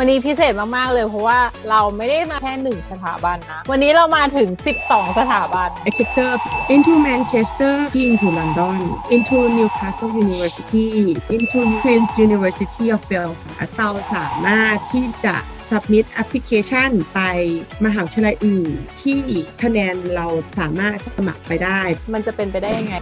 วันนี้พิเศษมากๆเลยเพราะว่าเราไม่ได้มาแค่หนึ่งสถาบันนะ วันนี้เรามาถึง 12 สถาบัน Exeter into Manchester into London into Newcastle University into Queen's University of Belfast เราสามารถที่จะ submit application ไปมหาวิทยาลัยอื่นที่คะแนนเราสามารถสมัครไปได้ มันจะเป็นไปได้ยังไง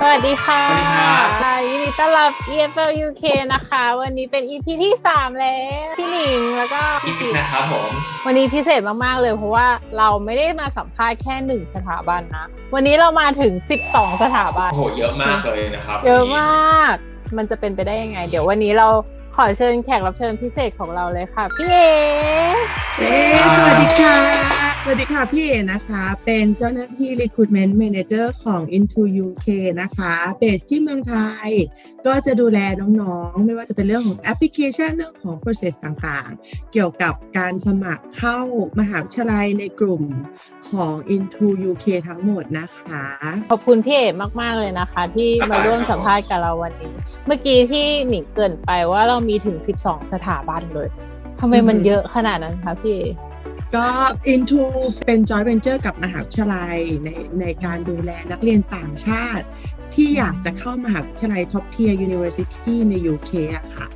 สวัสดีค่ะสวัสดีครับค่ะยินดีต้อนรับ EFL UK นะคะ วันนี้เป็น EP ที่ 3 แล้ว พี่หนิงแล้วก็อีพี่กปิ๊กนะครับผม วันนี้พิเศษมาก ๆ เลยเพราะว่าเราไม่ได้มาสัมภาษณ์แค่หนึ่งสถาบันนะ วันนี้เรามาถึง 12 สถาบัน โอ้โห เยอะมากเลยนะครับ เยอะมาก มันจะเป็นไปได้ยังไง เดี๋ยววันนี้เรา ขอเชิญแขกรับเชิญพิเศษของเราเลยค่ะ พี่เอเอ๊ะสวัสดีค่ะ สวัสดีค่ะ พี่เอนะคะ เป็นเจ้าหน้าที่ Recruitment Manager ของ Into UK นะคะเบสที่เมืองไทย ก็จะดูแลน้องๆ ไม่ว่าจะเป็นเรื่องของแอปพลิเคชันเรื่องของ process ต่างๆ เกี่ยวกับการสมัครเข้ามหาวิทยาลัยในกลุ่มของ Into UK ทั้งหมดนะคะ ขอบคุณพี่เอมาก ๆ เลยนะคะ ที่มาร่วมสัมภาษณ์กับเราวันนี้ เมื่อกี้ที่หนิงเกรินไปว่าเรามีถึง 12 สถาบันเลยทำไมมันอือฮึเยอะขนาดนั้นคะพี่เอก็ Into เป็น joint venture กับมหาวิทยาลัยในในการดูแลนักเรียนต่างชาติ ที่อยากจะเข้ามหาวิทยาลัย top tier university ใน UK อะค่ะ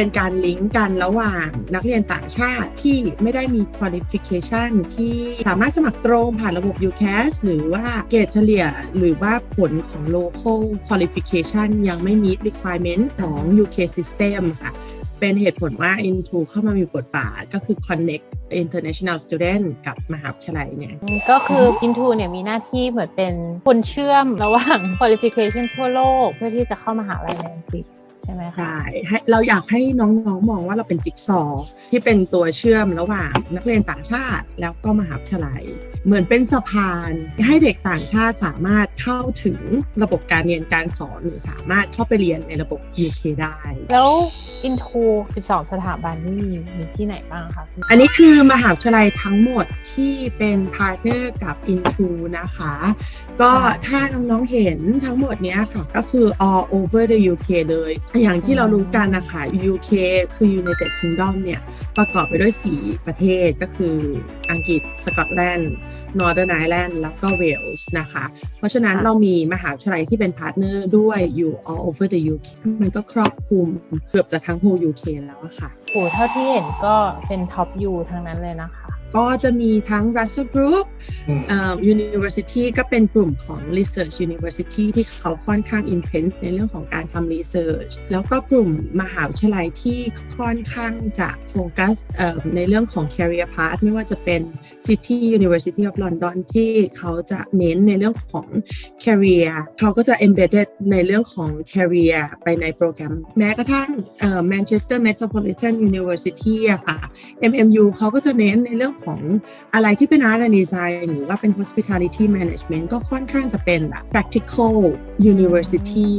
เป็นการลิงก์กันระหว่างนักเรียนต่างชาติที่ไม่ได้มี qualification ที่สามารถสมัครตรงผ่านระบบ UCAS หรือว่าเกรดเฉลี่ย หรือว่าผลของ local qualification ยังไม่ meet requirement ของ UK system ค่ะเป็นเหตุผลว่า Into เข้ามามีบทบาทก็คือ connect international student กับมหาวิทยาลัยเนี่ย ก็คือ Into เนี่ยมีหน้าที่เหมือนเป็นคนเชื่อมระหว่าง qualification ทั่วโลก เพื่อที่จะเข้ามหาลัยในอังกฤษ ช่ไหมคะใช่ให้เราอยากให้น้องๆมองว่าเราเป็นจิ๊กซอว์ที่เป็นตัวเชื่อมระหว่างนักเรียนต่างชาติ แล้วก็มหาวิทยาลัย เหมือนเป็นสะพาน ให้เด็กต่างชาติสามารถเข้าถึงระบบการเรียนการสอนหรือสามารถเข้าไปเรียนในระบบ UK ได้ แล้ว Into 12 สถาบันนี่มีมีที่ไหนบ้างคะพี่อันนี้คือมหาวิทยาลัยทั้งหมดที่เป็นพาร์ทเนอร์กับ Into นะคะ ก็ถ้าน้องๆเห็นทั้งหมดเนี้ยค่ะก็คือ all over the UK เลยอย่างที่เรารู้กันนะคะ UK คือ United Kingdom เนี่ยประกอบไปด้วย 4 ประเทศก็คืออังกฤษ สกอตแลนด์ Northern Ireland แล้วก็เวลส์นะคะ เพราะฉะนั้นค่ะเรามีมหาวิทยาลัยที่เป็นพาร์ทเนอร์ด้วยอยู่ all over the UK มันก็ครอบคลุมเกือบจะทั้ง whole UK แล้วอะค่ะโอ้เท่าที่เห็นก็เป็นท็อปยูทั้งนั้นเลยนะคะ ก็จะมีทั้ง Russell Group อืมเอ่อ University ก็เป็นกลุ่มของ Research University ที่เขาค่อนข้าง intense ในเรื่องของการทำ research แล้วก็กลุ่มมหาวิทยาลัยที่ค่อนข้างจะโฟกัสเอ่อในเรื่องของ career path ไม่ว่าจะเป็น City University of London ที่เขาจะเน้นในเรื่องของ career เขาก็จะ embedded ในเรื่องของ career ไปในโปรแกรม แม้กระทั่งเอ่อ Manchester Metropolitan University อะค่ะ MMU เขาก็จะเน้นในเรื่องของอะไรที่เป็น Art and Design หรือว่าเป็น Hospitality Management ก็ค่อนข้างจะเป็นแบบ practical university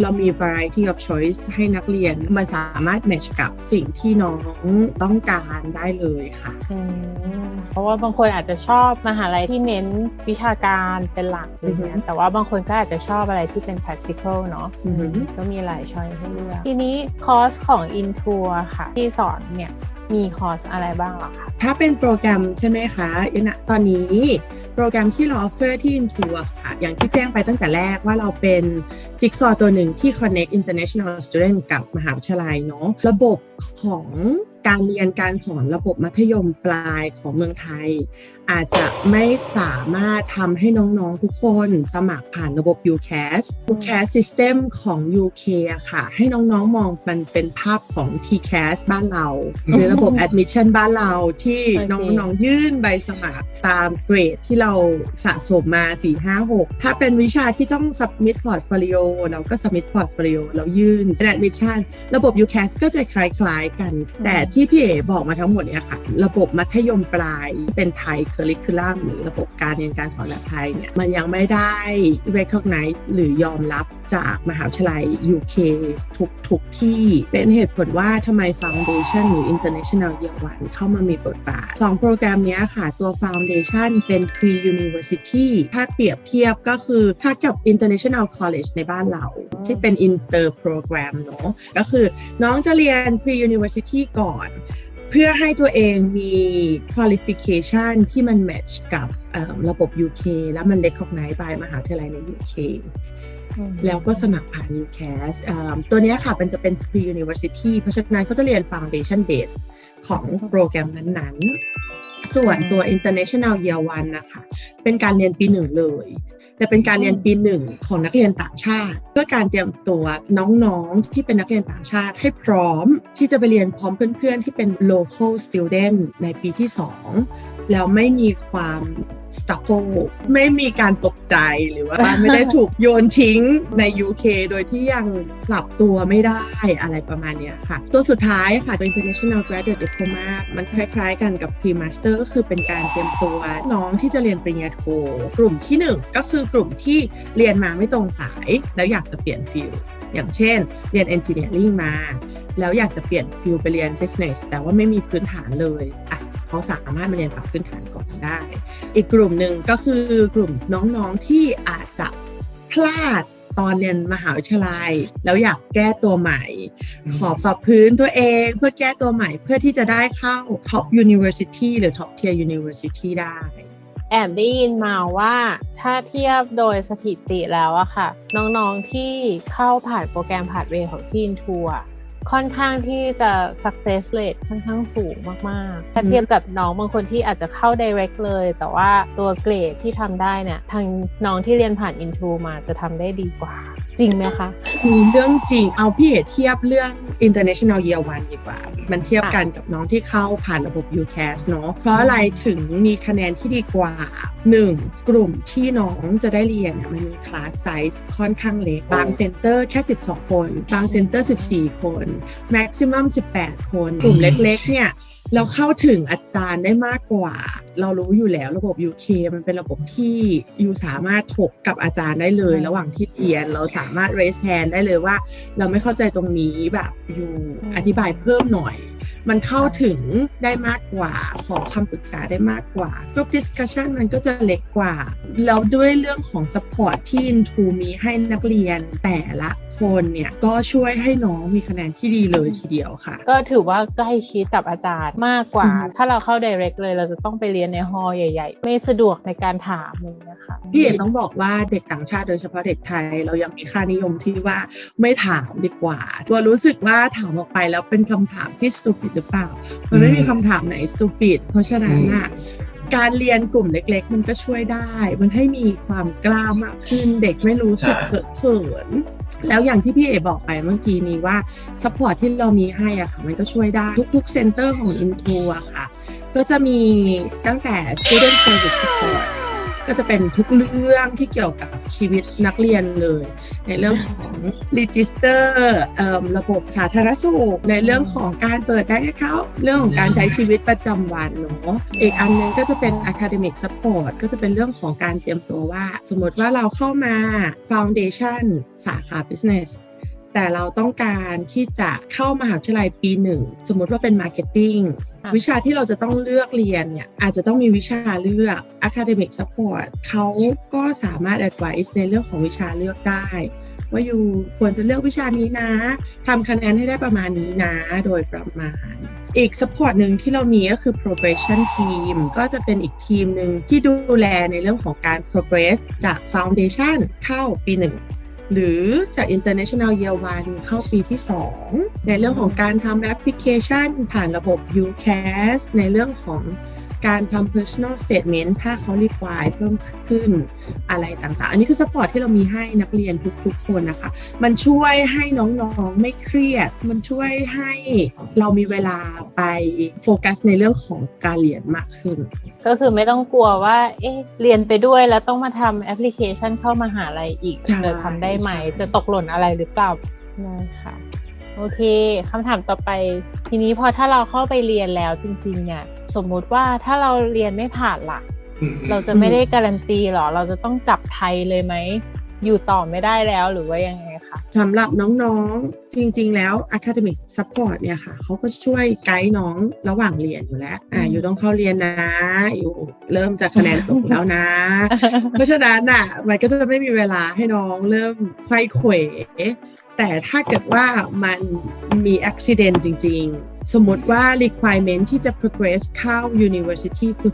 เรามี variety of choice ให้นักเรียน มันสามารถ match กับสิ่งที่น้องต้องการได้เลยค่ะอืมเพราะว่าบางคนอาจจะชอบมหาลัยที่เน้นวิชาการเป็นหลักอะไรเงี้ยอือฮึแต่ว่าบางคนก็อาจจะชอบอะไรที่เป็น practical เนาะอือฮึก็มีหลายช้อยให้เลือก ทีนี้คอร์สของ Into อะค่ะ ที่สอนเนี่ยมีคอร์สอะไรบ้างเหรอคะถ้าเป็นโปรแกรมใช่ไหมคะณตอนนี้โปรแกรมที่เราออฟเฟอร์ที่ Into อะค่ะ อย่างที่แจ้งไปตั้งแต่แรกว่าเราเป็นจิ๊กซอตัวหนึ่งที่ connect international student กับมหาวิทยาลัยเนาะระบบของ การเรียนการสอนระบบมัธยมปลายของเมืองไทย อาจจะไม่สามารถทำให้น้องๆทุกคนสมัครผ่านระบบ UCAS UCAS system ของ UK อะค่ะ ให้น้องๆมองมันเป็นภาพของ TCAS บ้านเรา หรือระบบ admission บ้านเราที่น้องๆยื่นใบสมัครตามเกรดที่เราสะสมมา 4 5 6 ถ้าเป็นวิชาที่ต้อง submit portfolio เราก็ submit portfolio เรายื่น admission ระบบ UCAS ก็จะคล้ายๆกันแต่ที่พี่เอ๋บอกมาทั้งหมดเนี่ยค่ะ ระบบมัธยมปลายเป็นไทยเคอริคูลัมหรือระบบการเรียนการสอนแบบไทยเนี่ยมันยังไม่ได้ recognize หรือยอมรับ จากมหาวิทยาลัย UK ทุกทุกที่ เป็นเหตุผลว่าทำไม Foundation หรือ International Year One เข้ามามีบทบาทสองโปรแกรมนี้ค่ะ ตัว Foundation เป็น Pre University ถ้าเปรียบเทียบก็คือถ้ากับ International College ในบ้านเรา ที่เป็น Inter Program เนอะก็คือน้องจะเรียน Pre University ก่อนเพื่อให้ตัวเองมี qualification ที่มัน match กับระบบ UK แล้วมัน recognize by มหาวิทยาลัยใน UK แล้วก็สมัครผ่าน UCAS เอิ่มตัวเนี้ยค่ะมันจะเป็น pre university เพราะฉะนั้นเขาจะเรียน foundation base ของโปรแกรมนั้นๆ ส่วนตัว international year one นะคะ เป็นการเรียนปีหนึ่งเลย แต่เป็นการเรียนปีหนึ่งของนักเรียนต่างชาติ เพื่อการเตรียมตัวน้องๆ ที่เป็นนักเรียนต่างชาติให้พร้อมที่จะไปเรียนพร้อมเพื่อนๆ ที่เป็น local student ในปีที่ 2 แล้วไม่มีความ s t u c k o ไม่มีการตกใจหรือว่าไม่ได้ถูกโยนทิ้งใน UK โดยที่ยังปรับตัวไม่ได้อะไรประมาณนี้ค่ะ ตัวสุดท้ายค่ะตัว International Graduate Diploma มันคล้ายๆกันกับ Pre-Master ก็คือเป็นการเตรียมตัวน้องที่จะเรียนปริญญาโทกลุ่มที่ 1 ก็คือกลุ่มที่เรียนมาไม่ตรงสาย แล้วอยากจะเปลี่ยนฟิลอย่างเช่น เรียน Engineering มา แล้วอยากจะเปลี่ยนฟิลไปเรียน Business แต่ว่าไม่มีพื้นฐานเลยอะ เขาสามารถมาเรียนปรับพื้นฐานก่อนได้ อีกกลุ่มหนึ่งก็คือกลุ่มน้องๆที่อาจจะพลาดตอนเรียนมหาวิทยาลัย แล้วอยากแก้ตัวใหม่ ขอปรับพื้นตัวเองเพื่อแก้ตัวใหม่เพื่อที่จะได้เข้า Top University หรือ Top Tier University ได้ แอบได้ยินมาว่าถ้าเทียบโดยสถิติแล้วอะค่ะ น้องๆที่เข้าผ่านโปรแกรมผ่านเวของทีนทัวร์ ค่อนข้างที่จะ success rate ค่อนข้างสูงมากๆ ถ้าเทียบกับน้องบางคนที่อาจจะเข้า direct เลย แต่ว่าตัวเกรดที่ทำได้เนี่ย ทางน้องที่เรียนผ่าน intro มาจะทำได้ดีกว่า จริงไหมคะมีเรื่องจริงเอาพี่เอเทียบเรื่อง international year one ดีกว่า มันเทียบกันกับน้องที่เข้าผ่านระบบ UCAS เนาะเพราะอะไรถึงมีคะแนนที่ดีกว่า 1. กลุ่มที่น้องจะได้เรียนเนี่ยมันมีคลาสไซส์ค่อนข้างเล็กบางเซ็นเตอร์แค่ 12 คน บางเซ็นเตอร์ 14 คนแม็กซิมัม18 คน กลุ่มเล็กๆ เนี่ยเราเข้าถึงอาจารย์ได้มากกว่า เรารู้อยู่แล้วระบบ UK มันเป็นระบบที่ยูสามารถถกกับอาจารย์ได้เลย ระหว่างที่เรียนเราสามารถ raise hand ได้เลยว่า เราไม่เข้าใจตรงนี้แบบยูอธิบายเพิ่มหน่อย มันเข้าถึงได้มากกว่า ขอคำปรึกษาได้มากกว่า group discussion มันก็จะเล็กกว่า แล้วด้วยเรื่องของ support ที่ Into มีให้นักเรียนแต่ละคนเนี่ยก็ช่วยให้น้องมีคะแนนที่ดีเลยทีเดียวค่ะ ก็ถือว่าใกล้ชิดกับอาจารย์มากกว่าอืมถ้าเราเข้า direct เลยเราจะต้องไปเรียนในฮอลล์ใหญ่ ๆ ไม่สะดวกในการถามเลยนะคะพี่เอกต้องบอกว่าเด็กต่างชาติโดยเฉพาะเด็กไทย เรายังมีค่านิยมที่ว่าไม่ถามดีกว่าตัวรู้สึกว่าถามออกไปแล้วเป็นคำถามที่ stupid หรือเปล่า มันไม่มีคำถามไหน stupid เพราะฉะนั้นน่ะการเรียนกลุ่มเล็ก ๆ มันก็ช่วยได้ มันให้มีความกล้ามากขึ้น เด็กไม่รู้สึกใช่เขินเขิน แล้วอย่างที่พี่เอบอกไปเมื่อกี้นี้ว่า support ที่เรามีให้อะค่ะ มันก็ช่วยได้ ทุกๆ center ของ Into อะค่ะ ก็จะมีตั้งแต่ student service support ก็จะเป็นทุกเรื่องที่เกี่ยวกับชีวิตนักเรียนเลย ในเรื่องของ register เอิ่มระบบสาธารณสุขในเรื่องของการเปิดได้เขาเรื่องของการใช้ชีวิตประจำวันเนาะอีกอันหนึงก็จะเป็น academic support ก็จะเป็นเรื่องของการเตรียมตัวว่า สมมติว่าเราเข้ามา foundation สาขา business แต่เราต้องการที่จะเข้ามหาวิทยาลัยปีหนึ่งสมมติว่าเป็น marketing ค่ะวิชาที่เราจะต้องเลือกเรียนเนี่ยอาจจะต้องมีวิชาเลือก academic support เขาก็สามารถ advice ในเรื่องของวิชาเลือกได้ ว่าอยู่ควรจะเลือกวิชานี้นะทำคะแนนให้ได้ประมาณนี้นะโดยประมาณ อีก support หนึ่งที่เรามีก็คือ progression team ก็จะเป็นอีกทีมหนึ่งที่ดูแลในเรื่องของการ progress จาก foundation เข้าปีหนึ่ง หรือจาก international year one เข้าปีที่ 2 ในเรื่องของการทำแอปพลิเคชันผ่านระบบ UCAS ในเรื่องของ การทำ personal statement ถ้าเขา require เพิ่มขึ้นอะไรต่างๆ อันนี้คือ support ที่เรามีให้นักเรียนทุกๆคนนะคะ มันช่วยให้น้องๆไม่เครียด มันช่วยให้เรามีเวลาไปโฟกัสในเรื่องของการเรียนมากขึ้น ก็คือไม่ต้องกลัวว่า เอ๊ะ เรียนไปด้วยแล้วต้องมาทำแอปพลิเคชันเข้ามาหาลัยอีกใช่จะทำได้ไหมใช่จะตกหล่นอะไรหรือเปล่านะคะโอเคคำถามต่อไป ทีนี้พอถ้าเราเข้าไปเรียนแล้วจริงๆเนี่ย สมมุติว่าถ้าเราเรียนไม่ผ่านหลักอืมเราจะไม่ได้การันตีหรอ เราจะต้องกลับไทยเลยไหม อยู่ต่อไม่ได้แล้วหรือว่ายังไงคะสำหรับน้องๆจริง ๆ แล้ว academic support เนี่ยค่ะเขาก็ช่วยไกด์น้องระหว่างเรียนอยู่แล้วอ่าอืมอยู่ต้องเข้าเรียนนะ อยู่เริ่มจะคะแนนตกแล้วนะ เพราะฉะนั้นอะมันก็จะไม่มีเวลาให้น้องเริ่มไขว้เขวแต่ถ้าเกิดว่ามันมี accident จริง ๆ สมมติว่า requirement ที่จะ progress เข้า university คือ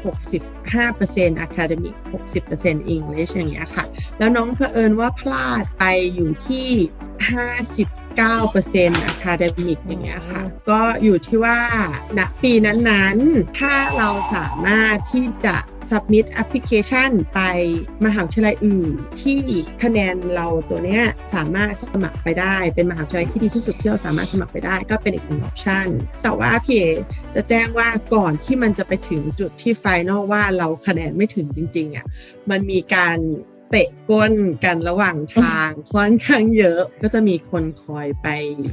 65% academic 60% English อย่างเงี้ยค่ะ แล้วน้องเผอิญว่าพลาดไปอยู่ที่ 59% academic อย่างเงี้ยค่ะ ก็อยู่ที่ว่าณปีนั้นๆ ถ้าเราสามารถที่จะ submit application ไปมหาวิทยาลัยอื่น ที่คะแนนเราตัวเนี้ยสามารถสมัครไปได้ เป็นมหาวิทยาลัยที่ดีที่สุดที่เราสามารถสมัครไปได้ก็เป็นอีกหนึ่ง option แต่ว่าพี่เอจะแจ้งว่าก่อนที่มันจะไปถึงจุดที่ final ว่าเราคะแนนไม่ถึงจริงๆอะมันมีการ เตะก้นกันระหว่างทางค่อนข้างเยอะก็จะมีคนคอยไป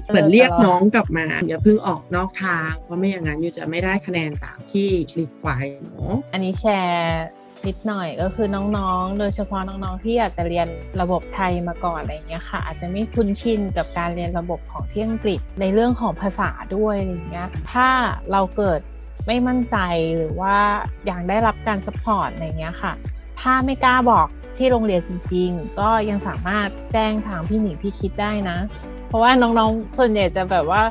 เหมือนเรียกน้องกลับมาอย่าเพิ่งออกนอกทาง เพราะไม่อย่างนั้นอยู่จะไม่ได้คะแนนตามที่รีควายเนาะอันนี้แชร์นิดหน่อยก็คือน้องๆ โดยเฉพาะน้องๆ ที่อยากจะเรียนระบบไทยมาก่อนอะไรเงี้ยค่ะ อาจจะไม่คุ้นชินกับการเรียนระบบของที่อังกฤษในเรื่องของภาษาด้วยอะไรเงี้ย ถ้าเราเกิดไม่มั่นใจหรือว่าอยากได้รับการสปอร์ตอะไรเงี้ยค่ะ ถ้าไม่กล้าบอกที่โรงเรียนจริง ๆ ก็ยังสามารถแจ้งทางพี่หนิงพี่คิดได้นะ เพราะว่าน้องๆส่วนใหญ่จะแบบว่า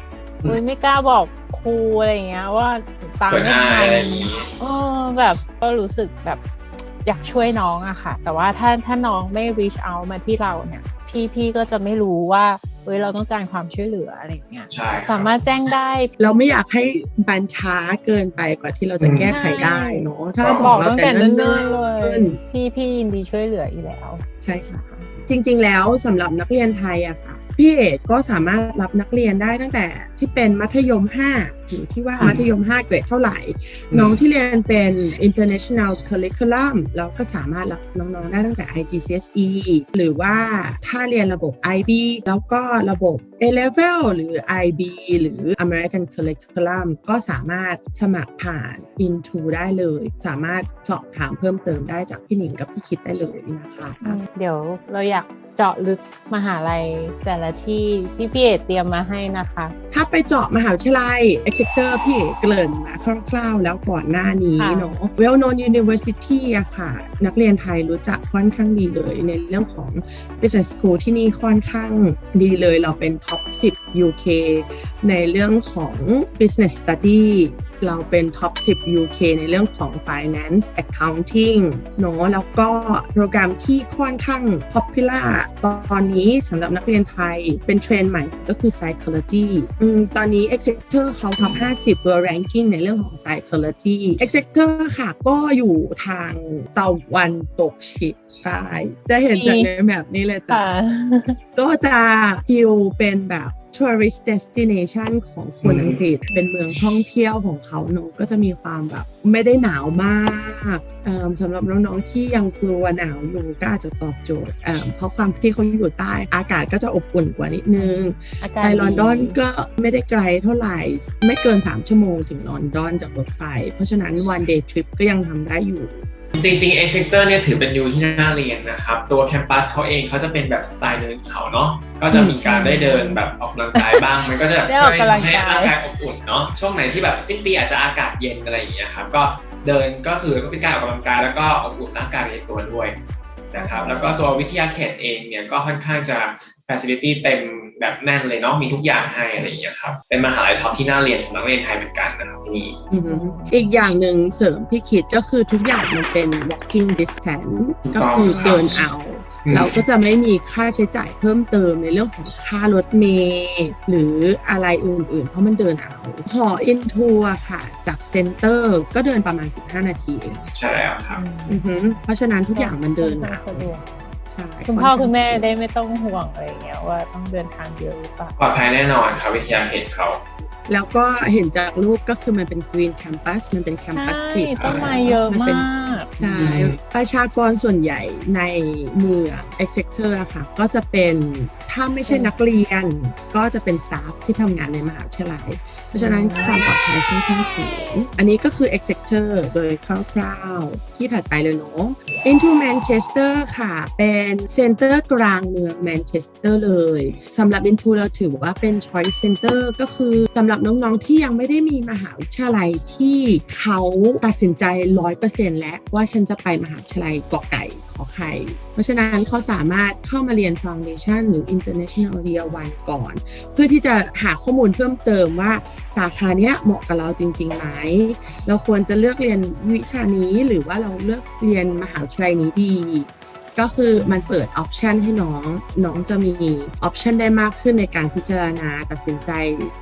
เฮ้ยไม่กล้าบอกครูอะไรเงี้ย ว่าตามเปิดไม่อาทัยนอะไรอย่างนี้เออแบบก็รู้สึกแบบอยากช่วยน้องอะค่ะ แต่ว่าถ้าถ้าน้องไม่ reach out มาที่เราเนี่ย พี่พี่ก็จะไม่รู้ว่า เฮ้ยเราต้องการความช่วยเหลืออะไรอย่างเงี้ยใช่ครับสามารถแจ้งได้ เราไม่อยากให้บันช้าเกินไปกว่าที่เราจะอืมแก้ไขได้เนาะถ้าเราบบออกกเราตั้งแต่แต่เนิ่เนิ่นๆเลยนพี่พี่ยินดีช่วยเหลืออยู่แล้วๆใช่ค่ะ จริง ๆ แล้วสำหรับนักเรียนไทยอะค่ะ พี่เอกก็สามารถรับนักเรียนได้ตั้งแต่ที่เป็นมัธยม 5 อยู่ที่ว่าค่ะมัธยม 5 เกรดเท่าไหร่ น้องที่เรียนเป็น international curriculum เราก็สามารถรับน้องๆได้ตั้งแต่ IGCSE หรือว่าถ้าเรียนระบบ IB แล้วก็ระบบ A level หรือ IB หรือ American curriculum ก็สามารถสมัครผ่าน Into ได้เลย สามารถสอบถามเพิ่มเติมได้จากพี่หนิงกับพี่คิดได้เลยนะคะ เดี๋ยวเราอยาก เจาะลึกมหาลัยแต่ละที่ที่พี่เอกเตรียมมาให้นะคะ ถ้าไปเจาะมหาวิทยาลัย Exeter พี่เอกเกริ่นมาคร่าวๆ แล้วก่อนหน้านี้ค่ะเนาะ Well known University อะค่ะ นักเรียนไทยรู้จักค่อนข้างดีเลย ในเรื่องของ Business School ที่นี่ค่อนข้างดีเลยเราเป็น Top 10 UK ในเรื่องของ Business Study เราเป็น Top 10 UK ในเรื่องของ Finance Accounting เนอะแล้วก็โปรแกรมที่ค่อนข้าง popular ตอนนี้สำหรับนักเรียนไทยเป็นเทรนด์ใหม่ก็คือ Psychology อืมตอนนี้ Exeter เขา Top 50 World Ranking ในเรื่องของ Psychology Exeter ค่ะก็อยู่ทางตะวันตกเฉียงใต้จะเห็นจากในแบบนี้เลยจ้ะค่ะก็จะฟิลเป็นแบบ tourist destination ของคนอืมอังกฤษ เป็นเมืองท่องเที่ยวของเขาเนอะก็จะมีความแบบไม่ได้หนาวมากเอิ่มสำหรับน้องๆที่ยังกลัวหนาวอยู่ก็อาจจะตอบโจทย์เอิ่มเพราะความที่เขาอยู่ใต้อากาศก็จะอบอุ่นกว่านิดนึงอากาศไปลอนดอนดีก็ไม่ได้ไกลเท่าไหร่ ไม่เกิน 3 ชั่วโมงถึงลอนดอนจากรถไฟ เพราะฉะนั้น one day trip ก็ยังทำได้อยู่ จริงๆ e x e c t o r เนี่ยถือเป็นยูที่น่าเรียนนะครับ ตัวแคมปัสเขาเองเขาจะเป็นแบบสไตล์เดินเขาเนาะก็จะมีการได้เดินแบบออกกำลังกายบ้าง มันก็จะแบบได้อช่อวกยกำลังทำให้กายร่างกายอบอุ่นเนาะช่วงไหนที่แบบสิ้นปีอาจจะอากาศเย็นอะไรอย่างเงี้ยครับก็เดินก็คือก็เป็นการออกกำลังกายแล้วก็อบอุ่นร่างกายไปในตัวด้วยนะครับแล้วก็ตัววิทยาเขตเองเนี่ยก็ค่อนข้างจะ facility เต็ม แบบแน่นเลยเนาะมีทุกอย่างให้อะไรอย่างเงี้ยครับเป็นมหาลัยท็อปที่น่าเรียนสำหรับนักเรียนไทยเหมือนกันนะครับที่นี่อือฮึอีกอย่างหนึ่งเสริมพี่คิดก็คือทุกอย่างมันเป็น walking distance ถูกก็ต้องคือครับเดินเอาอืมเราก็จะไม่มีค่าใช้จ่ายเพิ่มเติมในเรื่องของค่ารถเมล์หรืออะไรอื่นๆ เพราะมันเดินเอาหออินทัวค่ะ จากเซ็นเตอร์ก็เดินประมาณ 15 นาทีเอง ใช่แล้วครับอือฮึเพราะฉะนั้นทุกอย่างมันเดินเอาสะดวก ใช่คุณพ่อคุณแม่ได้ไม่ต้องห่วงอะไรเงี้ยว่าต้องเดินทางเยอะหรือเปล่าปลอดภัยแน่นอนครับวิทยาเขตเขา แล้วก็เห็นจากรูปก็คือมันเป็น Green Campus มันเป็นแคมปัสใช่ติดต้นไม้เยอะมากใช่ประชากรส่วนใหญ่ในเมือง Exeter อะค่ะ ก็จะเป็นถ้าไม่ใช่นักเรียนก็จะเป็นสตาฟที่ทำงานในมหาวิทยาลัยเพ ราะฉะนั้นความปลอดภัยค่อนข้างสูง อันนี้ก็คือ Exeter โดยคร่าวๆ ที่ถัดไปเลยเนาะ Into Manchester ค่ะ เป็นเซ็นเตอร์กลางเมืองแมนเชสเตอร์เลยสำหรับ Into เราถือว่าเป็น Choice Center ก็คือสำหรับน้องๆ ที่ยังไม่ได้มีมหาวิทยาลัยที่เขาตัดสินใจ 100%แล้วว่าฉันจะไปมหาวิทยาลัยกอไก่ อไข่ เพราะฉะนั้นเขาสามารถเข้ามาเรียน Foundation หรือ International Year One ก่อน เพื่อที่จะหาข้อมูลเพิ่มเติมว่าสาขาเนี้ยเหมาะกับเราจริงๆไหมเราควรจะเลือกเรียนวิชานี้หรือว่าเราเลือกเรียนมหาวิทยาลัยนี้ดี ก็คือมันเปิดออปชันให้น้องน้องจะมีออปชันได้มากขึ้นในการพิจารณาตัดสินใจ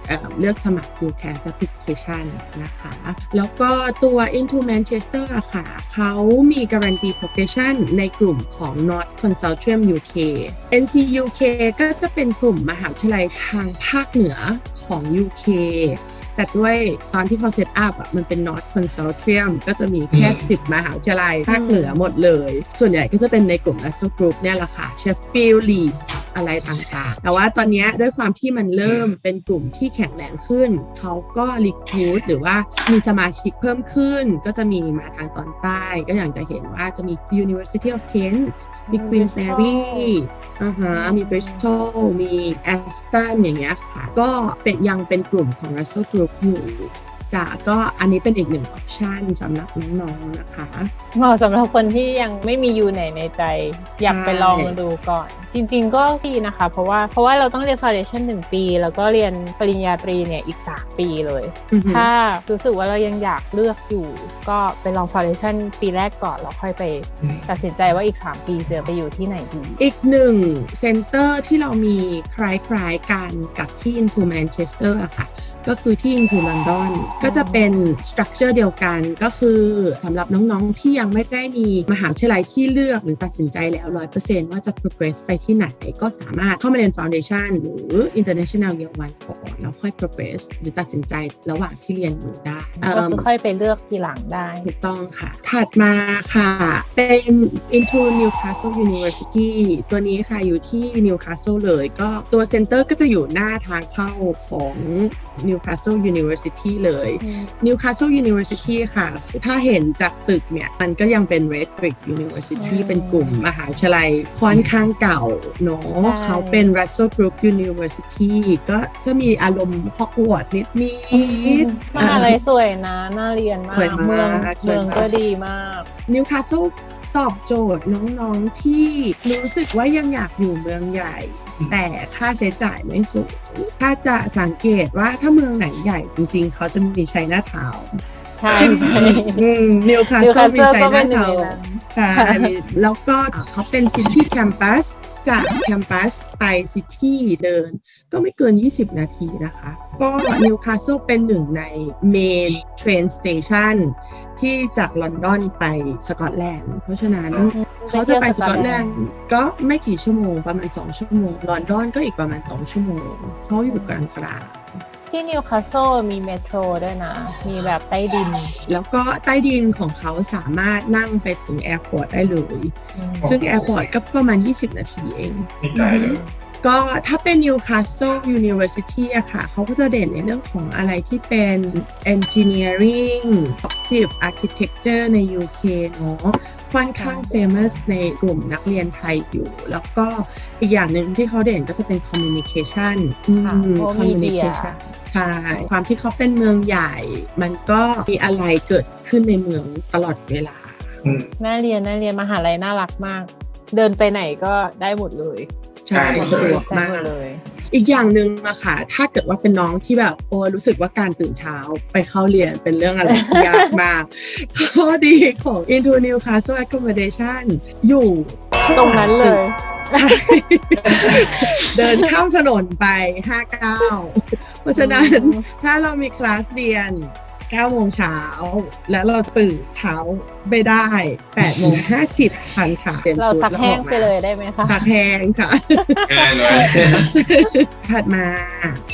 เเลือกสมัคร UCAS application นะคะ แล้วก็ตัว Into Manchester อะค่ะเขามี Guarantee Progression ในกลุ่มของ North Consortium UK NCUK ก็จะเป็นกลุ่มมหาวิทยาลัยทางภาคเหนือของ UK แต่ด้วยตอนที่เขาเซตอัพอะมันเป็น North Consortium ก็จะมีแค่อืม10 มหาวิทยาลัยภาคเหนือหมดเลย ส่วนใหญ่ก็จะเป็นในกลุ่ม Russell Group เนี่ยแหละค่ะ Sheffield Leeds อะไรต่างๆ แต่ว่าตอนเนี้ยด้วยความที่มันเริ่มเป็นกลุ่มที่แข็งแรงขึ้น เขาก็รีคูดหรือว่ามีสมาชิกเพิ่มขึ้น ก็จะมีมาทางตอนใต้ ก็อย่างจะเห็นว่าจะมี University of Kent มี Queen's Mary อ่าฮะมี Bristol มี Aston อย่างเงี้ยค่ะ ก็เป็นยังเป็นกลุ่มของ Russell Group อยู่ จ้ะก็อันนี้เป็นอีกหนึ่งออปชันสำหรับน้องๆนะคะ เหมาะสำหรับคนที่ยังไม่มียูไหนในใจ อยากไปลองดูก่อน จริง ๆ ก็ดีนะคะ เพราะว่าเพราะว่าเราต้องเรียน foundation 1ปี แล้วก็เรียนปริญญาตรีเนี่ยอีก 3 ปีเลย อือฮึ ถ้ารู้สึกว่าเรายังอยากเลือกอยู่ ก็ไปลอง foundation ปีแรกก่อนแล้วค่อยไปอืมตัดสินใจว่าอีก 3 ปีจะไปอยู่ที่ไหนดี อีกหนึ่งเซ็นเตอร์ที่เรามีคล้ายๆกันกับที่ Into Manchester อะค่ะ ก็คือที่ Into London ก็จะเป็นสตรัคเจอร์เดียวกัน ก็คือสำหรับน้องๆ ที่ยังไม่ได้มีมหาวิทยาลัยที่เลือกหรือตัดสินใจแล้ว 100%ว่าจะ progress ไปที่ไหน ก็สามารถเข้ามาเรียน Foundation หรือ International Year One ก่อนแล้วค่อย progress หรือตัดสินใจระหว่างที่เรียนอยู่ได้ก็คือค่อยไปเลือกทีหลังได้ ถูกต้องค่ะ ถัดมาค่ะ เป็น Into Newcastle University ตัวนี้ค่ะอยู่ที่ Newcastle เลย ก็ตัวเซ็นเตอร์ก็จะอยู่หน้าทางเข้าของ Newcastle University เลย Newcastle University ค่ะ ถ้าเห็นจากตึกเนี่ย มันก็ยังเป็น Red Brick University อืมเป็นกลุ่มมหาวิทยาลัยค่อนข้างเก่าเนาะใช่เขาเป็น Russell Group University ก็จะมีอารมณ์ฮอกวอตส์นิดนิดๆมหาลัยสวยนะน่าเรียนมาสวยกมากเมืองสวยเมืองมากก็ดีมากนิวคาสเซิลตอบโจทย์น้องๆที่รู้สึกว่ายังอยากอยู่เมืองใหญ่อืม แต่ค่าใช้จ่ายไม่สูง ถ้าจะสังเกตว่าถ้าเมืองไหนใหญ่จริงๆ เขาจะมีชัยนาทาวน์ ใช่ซึ่งใช่ นิวคาสนิวเซิคาลสมีเซิลชัยก็เป็นานหนึ่งทาวในน์นั้น ใช่มีแล้วก็เขาเป็นซิตี้แคมปัสจากแคมปัสไปซิตี้เดิน ก็ไม่เกิน 20 นาทีนะคะ ก็นิวคาสเซิลเป็นหนึ่งในเมนเทรนสเตชันที่จากลอนดอนไปสกอตแลนด์ เพราะฉะนั้น เขาจะไปสกอตแลนด์ก็ไม่กี่ชั่วโมงประมาณ 2 ชั่วโมง ลอนดอนก็อีกประมาณ 2 ชั่วโมง เขาอยู่กลางกลาง ที่นิวคาสเซิลมีเมโทรด้วยนะ มีแบบใต้ดินๆแล้วก็ใต้ดินของเขาสามารถนั่งไปถึงแอร์พอร์ตได้เลย ซึ่งแอร์พอร์ตก็ประมาณ 20 นาทีเองไม่ไกลเลยก็ถ้าเป็น Newcastle University อะค่ะ เขาก็จะเด่นในเรื่องของอะไรที่เป็น engineering top 10 architecture ใน UK เนาะค่อนข้าง famous ในกลุ่มนักเรียนไทยอยู่ แล้วก็อีกอย่างหนึ่งที่เขาเด่นก็จะเป็น communication อืมค่ะเพราะ media ใช่ความที่เขาเป็นเมืองใหญ่ มันก็มีอะไรเกิดขึ้นในเมืองตลอดเวลาอืมน่าเรียนน่าเรียนมหาลัยน่ารักมาก เดินไปไหนก็ได้หมดเลยใช่ใช่สะดวกได้มาหมกดเลยอีกอย่างหนึ่งอะค่ะ ถ้าเกิดว่าเป็นน้องที่แบบโอ้รู้สึกว่าการตื่นเช้าไปเข้าเรียนเป็นเรื่องอะไรที่ยากมาก ข้อดีของ Into Newcastle Accommodation อยู่ตรงนั้นเลยใช่ เดินข้ามถนนไป5ก้าวเพราะฉะนั้นถ้าเรามีคลาสเรียน 9โมงเช้า แล้วเราจะตื่นเช้าไม่ได้8โมง50ทันค่ะปลี่ยนเราชุดซักแล้วแห้งออมาไปเลยได้ไหมคะซักแห้งค่ะ ง่ายเลยถัดมา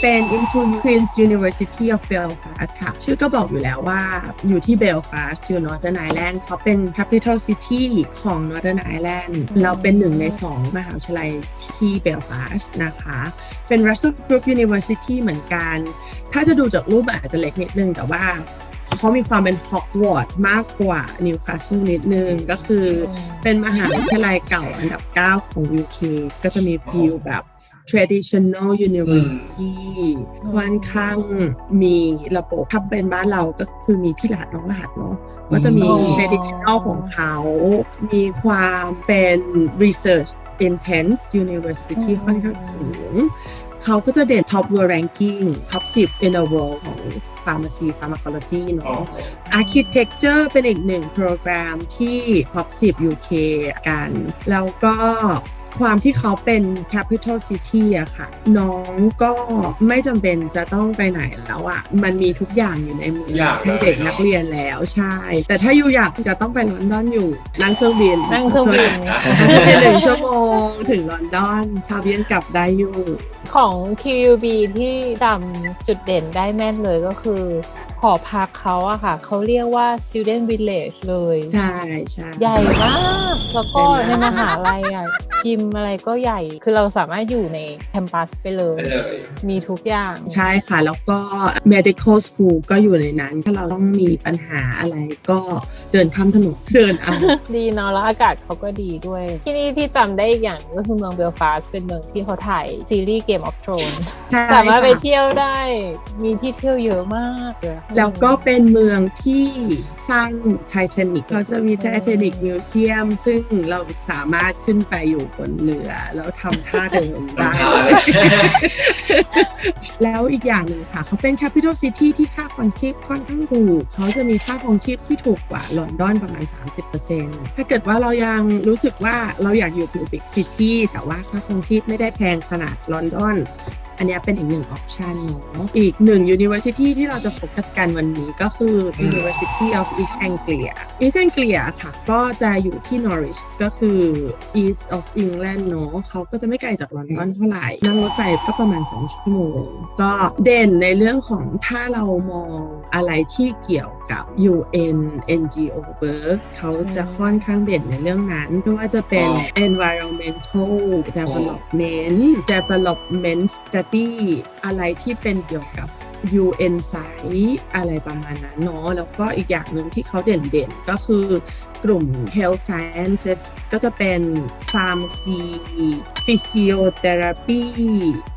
เป็น Into Queen's University of Belfast ค่ะ ชื่อก็บอกอยู่แล้วว่าอยู่ที่ Belfast อยู่ Northern Ireland เขาเป็น capital city ของ Northern Ireland เราเป็นหนึ่งในสองมหาวิทยาลัยที่ Belfast นะคะ เป็น Russell Group University เหมือนกัน ถ้าจะดูจากรูปอาจจะเล็กนิดนึง แต่ว่า เขามีความเป็นฮอกวอตส์มากกว่านิวคาสเซิลนิดนึง ก็คือเป็นมหาวิทยาลัยเก่าอันดับ 9 ของ UK ก็จะมีฟิลแบบ traditional university ค่อนข้างมีระบบถ้าเป็นบ้านเราก็คือมีพี่หลาดน้องหลาดเนาะก็จะมีอ๋อ traditional ของเขา มีความเป็น research intense university ค่อนข้างสูง เขาก็จะเด่น top world ranking top 10 in the world ของ pharmacy pharmacology อ๋อเนาะ architecture เป็นอีกหนึ่งโปรแกรมที่ top 10 UK กัน แล้วก็ความที่เขาเป็น capital city อะค่ะ น้องก็ไม่จำเป็นจะต้องไปไหนแล้วอะมันมีทุกอย่างอยู่ในเมืองอย่างให้เด็กเลยเนอะนักเรียนแล้วใช่ แต่ถ้าอยู่อยากจะต้องไปลอนดอนอยู่ นั่งเครื่องบินนั่งเครื่องบินเป็นหนึ่งชั่วโมงถึงลอนดอนชาวเบียนกลับได้อยู่ ของ QUB ที่ดำจุดเด่นได้แม่นเลยก็คือ หอพักเขาอะค่ะ เขาเรียกว่า student village เลย ใช่ใช่ใหญ่มาก แล้วก็ใหญ่ในมากมหาลัยอะยิมอะไรก็ใหญ่ คือเราสามารถอยู่ในแคมปัสไปเลยไปเลย มีทุกอย่าง ใช่ค่ะ แล้วก็ medical school ก็อยู่ในนั้น ถ้าเราต้องมีปัญหาอะไรก็เดินข้ามถนนเดินเอาดีเนาะแล้วอากาศเขาก็ดีด้วย ที่นี่ที่จำได้อีกอย่างก็คือเมืองเบลฟาสต์เป็นเมืองที่เขาถ่ายซีรีส์ Game of Thrones ใช่สามารถไปค่ะเที่ยวได้ มีที่เที่ยวเยอะมากเลยแล้วก็เป็นเมืองที่สร้างไททานิกเราจะมีไททานิกมิวเซียม ซึ่งเราสามารถขึ้นไปอยู่บนเรือ แล้วทำท่าเดิมได้ แล้วอีกอย่างหนึ่งค่ะ เขาเป็น capital city ที่ค่าครองชีพค่อนข้างถูก เขาจะมีค่าครองชีพที่ถูกกว่าลอนดอนประมาณ 30%ถ้าเกิดว่าเรายังรู้สึกว่าเราอยากอยู่อยู่ big city แต่ว่าค่าครองชีพไม่ได้แพงขนาดลอนดอน อันเนี้ยเป็นอีกหนึ่งออปชันเนาะอีกหนึ่ง university ที่เราจะโฟกัสกันวันนี้ก็คืออืม University of East Anglia East Anglia ค่ะ ก็จะอยู่ที่ Norwich ก็คือ East of England เนาะเขาก็จะไม่ไกลจากลอนดอนเท่าไหร่นั่งรถไฟก็ประมาณ 2 ชั่วโมง ก็เด่นในเรื่องของถ้าเรามองอะไรที่เกี่ยว กับ UN NGO work เขาจะค่อนข้างเด่นในเรื่องนั้นไม่ว่าจะเป็นอ๋อ environmental development development study อะไรที่เป็นเกี่ยวกับ UN site อะไรประมาณนั้นเนาะแล้วก็อีกอย่างหนึ่งที่เขาเด่นๆ ก็คือกลุ่ม health sciences ก็จะเป็น pharmacy physiotherapy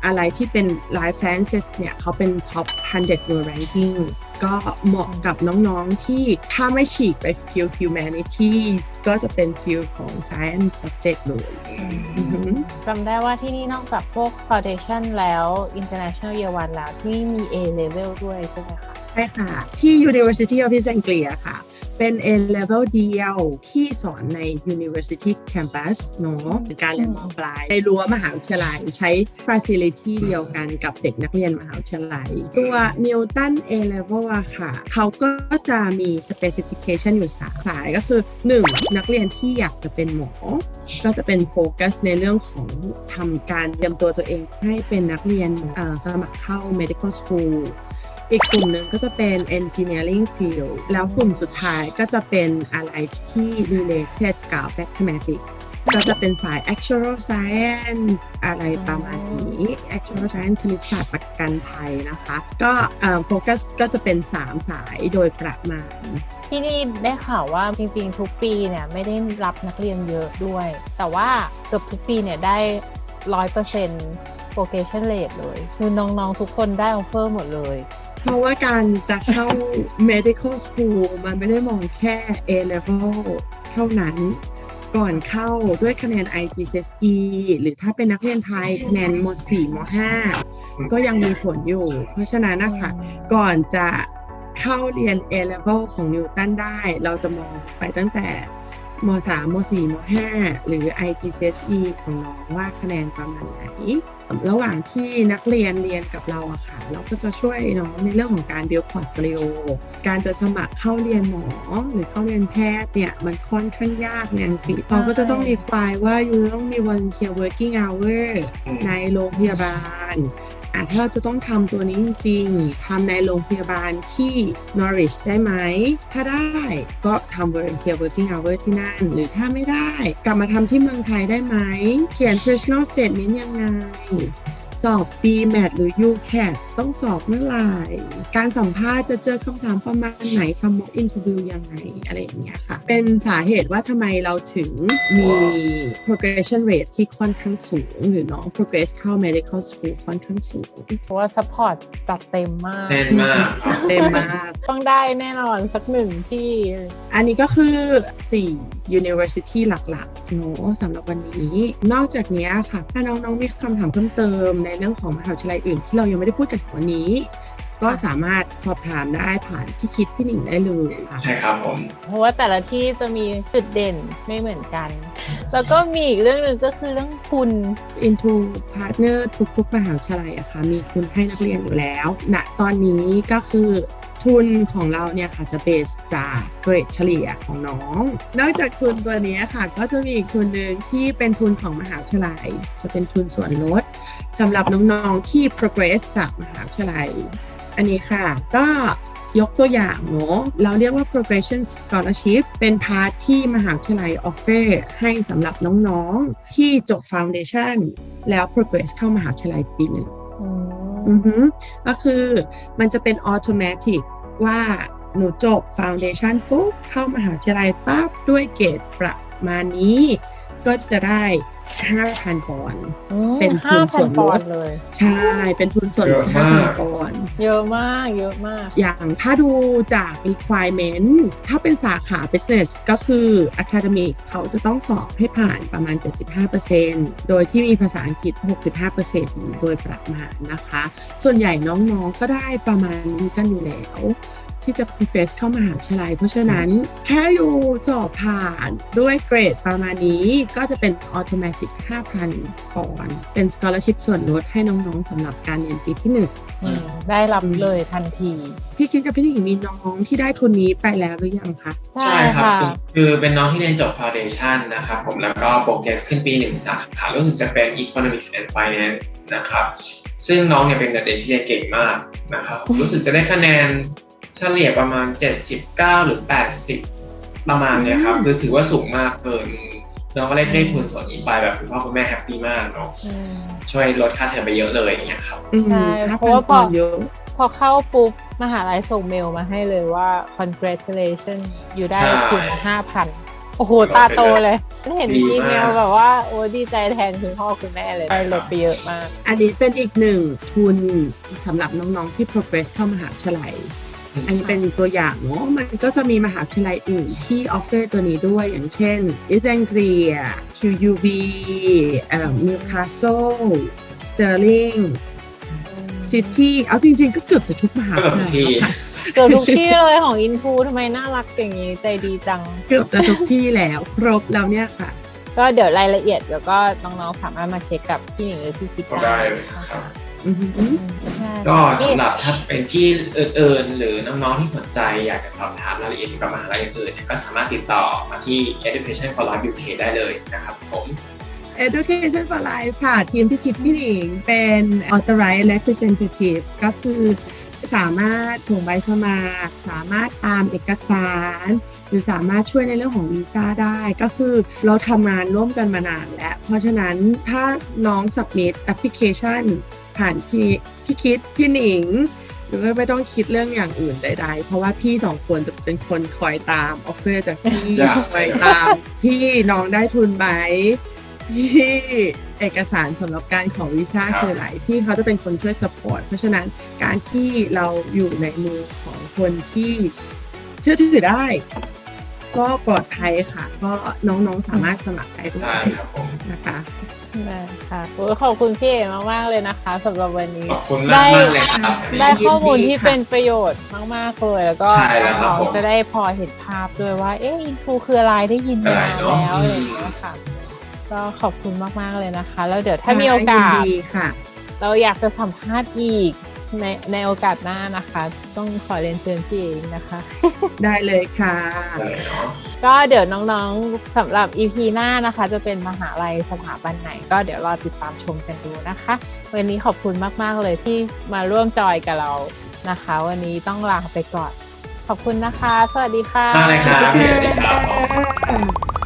อะไรที่เป็น life sciences เนี่ย เขาเป็น top 100 world ranking ก็เหมาะกับน้องๆที่ถ้าไม่ฉีกไป feel humanities ก็จะเป็น feel ของ science subject เลยจำได้ว่าที่นี่นอกจากพวก foundation แล้ว international year one แล้วที่มี A level ด้วยใช่ไหมคะ ใช่ค่ะ ที่ University of East Anglia ค่ะ เป็น A level เดียวที่สอนใน University Campus เนาะเป็นการเรียนมปลาย ในรั้วมหาวิทยาลัยใช้ facility เดียวกันกับเด็กนักเรียนมหาวิทยาลัย ตัว Newton A level อะค่ะ เขาก็จะมี specification อยู่สามสายก็คือ 1. นักเรียนที่อยากจะเป็นหมอ ก็จะเป็นโฟกัสในเรื่องของทำการเตรียมตัวตัวเองให้เป็นนักเรียนสมัครเข้า medical school อีกกลุ่มหนึ่งก็จะเป็น engineering field แล้วกลุ่มสุดท้ายก็จะเป็นอะไรที่ related กับ mathematics ก็จะเป็นสาย actual science อะไรประมาณนี้ actual science คณิตศาสตร์ประกันภัยนะคะ ก็โฟกัสก็จะเป็น 3 สายโดยประมาณที่นี่ได้ข่าวว่าจริงๆ ทุกปีเนี่ยไม่ได้รับนักเรียนเยอะด้วย แต่ว่าเกือบทุกปีเนี่ยได้ร้อยเปอร์เซ็นต์ vocation rate เลย คือน้องๆทุกคนได้ออฟเฟอร์หมดเลย เพราะว่าการจะเข้า medical school มันไม่ได้มองแค่ A level เท่านั้น ก่อนเข้าด้วยคะแนน IGCSE หรือถ้าเป็นนักเรียนไทยคะแนนม .4 ม .5 ก็ยังมีผลอยู่ เพราะฉะนั้นนะคะก่อนจะเข้าเรียน A level ของนิวตันได้ เราจะมองไปตั้งแต่ม 3 ม 4 ม 5 หรือ IGCSE ของน้องว่าคะแนนประมาณไหน ระหว่างที่นักเรียนเรียนกับเราอะค่ะ เราก็จะช่วยน้องในเรื่องของการ build portfolio การจะสมัครเข้าเรียนหมอ หรือเข้าเรียนแพทย์เนี่ยมันค่อนข้างยากในอังกฤษเราก็จะต้องมีควายว่าอยู่ต้องมี volunteer working hour ในโรงพยาบาล อะถ้าเราจะต้องทำตัวนี้จริงๆทำในโรงพยาบาลที่ Norwich ได้ไหม ถ้าได้ก็ทำ volunteer working hour ที่นั่น หรือถ้าไม่ได้ กลับมาทำที่เมืองไทยได้ไหม เขียน personal statement ยังไง สอบ BMAT หรือ UCAT ต้องสอบเมื่อไหร่ การสัมภาษณ์จะเจอคำถามประมาณไหนทำ mock interview ยังไง อะไรอย่างเงี้ยค่ะ เป็นสาเหตุว่าทำไมเราถึงมี progression rate ที่ค่อนข้างสูง หรือน้อง progress เข้า medical school ค่อนข้างสูง เพราะว่าซัพพอร์ตจัดเต็มมากแน่นมากครับเต็มมาก ต้องได้แน่นอนสักหนึ่งที่ อันนี้ก็คือ 4 university หลักๆเนอะสำหรับวันนี้ นอกจากเนี้ยค่ะ ถ้าน้องๆมีคำถามเพิ่มเติมในเรื่องของมหาวิทยาลัยอื่น ที่เรายังไม่ได้พูดกันถึงวันนี้ ก็สามารถสอบถามได้ผ่านพี่คิดพี่หนิงได้เลยค่ะใช่ครับผม เพราะว่าแต่ละที่จะมีจุดเด่นไม่เหมือนกัน แล้วก็มีอีกเรื่องหนึ่งก็คือเรื่องทุน Into Partner ทุกๆมหาวิทยาลัยอะค่ะมีทุนให้นักเรียนอยู่แล้วณตอนนี้ก็คือ ทุนของเราเนี่ยค่ะจะเบสจากเกรดเฉลี่ยของน้อง นอกจากทุนตัวนี้ค่ะ ก็จะมีอีกทุนหนึ่งที่เป็นทุนของมหาวิทยาลัย จะเป็นทุนส่วนลดสำหรับน้องๆที่ progress จากมหาวิทยาลัย อันนี้ค่ะก็ยกตัวอย่างเนาะเราเรียกว่า progression scholarship เป็นพาร์ทที่มหาวิทยาลัย offer ให้สำหรับน้องๆ ที่จบ foundation แล้ว progress เข้ามหาวิทยาลัยปีหนึ่ง อืมอือฮึก็คือมันจะเป็นออโตเมติกว่าหนูจบฟาวเดชันปุ๊บเข้ามหาวิทยาลัยปั๊บด้วยเกรดประมาณนี้ ก็จะได้ 5,000ปอนด์อืมเป็นทุห้านส่พันวนปลอดนด์เลยใช่เป็นทุนส่วนลดเยอะมาก5,000ปอนด์เยอะมากเยอะมาก อย่างถ้าดูจาก requirement ถ้าเป็นสาขา business ก็คือ academic เขาจะต้องสอบให้ผ่านประมาณ 75%โดยที่มีภาษาอังกฤษ 65%โดยประมาณนะคะ ส่วนใหญ่น้องๆก็ได้ประมาณนี้กันอยู่แล้ว ที่จะ progress เข้ามหาวิทยาลัย เพราะฉะนั้นแค่อยู่สอบผ่านด้วยเกรดประมาณนี้ก็จะเป็น automatic 5,000ปอนด์เป็น scholarship ส่วนลดให้น้องๆสำหรับการเรียนปีที่หนึ่งอืมได้รับเลยทันที พี่คิดกับพี่หนิงมีน้องที่ได้ทุนนี้ไปแล้วหรือยังคะ ใช่ครัค่ะคือเป็นน้องที่เรียนจบ foundation นะครับผมแล้วก็โปรเกรสขึ้นปีหนึ่งสาขารู้สึกจะเป็น economics and finance นะครับซึ่งน้องเนี่ยเป็นเด็กที่เรียนเก่งมากนะครับผมรู้สึกจะได้คะแนน เฉลี่ยประมาณ 79 หรือ 80 ประมาณเนี้ยครับ คือถือว่าสูงมากเลยอืมน้องก็ได้ได้ทุนส่วนนี้ไปแบบคุณพ่อคุณแม่แฮปปี้มากเนาะอืมช่วยลดค่าเทอมไปเยอะเลยอย่างเงี้ยครับอืมใช่ห้าเพพัราะนว่าปพออนด์เยอะพอเข้าปุ๊บมหาลัยส่งเมลมาให้เลยว่า congratulations อยู่ได้ใช่ทุนห้าพันโอ้โห ตาโตเลยเห็นดีอีมากเมลแบบว่า โอ้ดีใจแทนคุณพ่อคุณแม่เลยได้ลดไปเยอะมาก อันนี้เป็นอีกหนึ่งทุนสำหรับน้องๆที่ progress เข้ามหาวิทยาลัย อันนี้เป็นตัวอย่างเนาะมันก็จะมีมหาวิทยาลัยอื่นที่ offer ตัวนี้ด้วยอย่างเช่น East Anglia QUB เอ่อ Newcastle Sterling City เอาจริง ๆ ก็เกือบจะทุกมหาวิทยาลัยแล้วค่ะ เกือบทุกที่เลยของอินทูทำไมน่ารักอย่างนี้ใจดีจัง เกือบจะทุกที่แล้วครบแล้วเนี่ยค่ะ ก็เดี๋ยวรายละเอียดเดี๋ยวก็น้องๆสามารถมาเช็คกับพี่หนิงหรือพี่คิดก็ได้ได้เลยครับอือหืออืมใช่ ก็สำหรับถ้าเป็นที่อื่นๆ หรือน้องๆที่สนใจอยากจะสอบถามรายละเอียดเกี่ยวกับมหาลัยอื่นๆเนี่ยก็สามารถติดต่อมาที่ Education for Life UK ได้เลยนะครับผม Education for Life ค่ะ ทีมพี่คิดพี่หนิงเป็น authorized representative ก็คือสามารถส่งใบสมัคร สามารถตามเอกสาร หรือสามารถช่วยในเรื่องของวีซ่าได้ ก็คือเราทำงานร่วมกันมานานแล้ว เพราะฉะนั้นถ้าน้อง submit application ผ่านพี่พี่คิดพี่หนิงหรือว่าไม่ต้องคิดเรื่องอย่างอื่นใดๆ เพราะว่าพี่สองคนจะเป็นคนคอยตามออฟเฟอร์จากพี่ได้คอยตาม พี่น้องได้ทุนไหมพี่เอกสารสำหรับการขอวีซ่าครับ คืออะไรพี่เขาจะเป็นคนช่วยสปอร์ตเพราะฉะนั้นการที่เราอยู่ในมือของคนที่เชื่อถือได้ ก็ปลอดภัยค่ะ ก็น้องๆสามารถสมัครได้ด้วได้ยครับผมนะคะได้ค่ะโอ้ยขอบคุณพี่เอ๋มากๆเลยนะคะสำหรับวันนี้ ขอบคุณมากมากๆเลยครับได้ข้อมูลที่ยินดีค่ะเป็นประโยชน์มากๆเลยแล้วก็ใช่แล้วครับน้องผมๆจะได้พอเห็นภาพด้วยว่า เอ๊ะอินฟูคืออะไรได้ยินมาอะไรเนอะแล้วอืมอะไรอย่างเงี้ยค่ะ ก็ขอบคุณมากๆเลยนะคะ แล้วเดี๋ยวถ้ามีโอกาสยินดีค่ะเราอยากจะสัมภาษณ์อีก ในในโอกาสหน้านะคะ ต้องขอเรียนเชิญพี่เองนะคะ ได้เลยค่ะได้เนาะก็เดี๋ยวน้องๆสำหรับ EP หน้านะคะ จะเป็นมหาลัยสถาบันไหน ก็เดี๋ยวรอติดตามชมกันดูนะคะ วันนี้ขอบคุณมากๆเลยที่มาร่วมจอยกับเรานะคะ วันนี้ต้องลาไปก่อน ขอบคุณนะคะ สวัสดีค่ะมากเลยครับสวัสดีค่ะ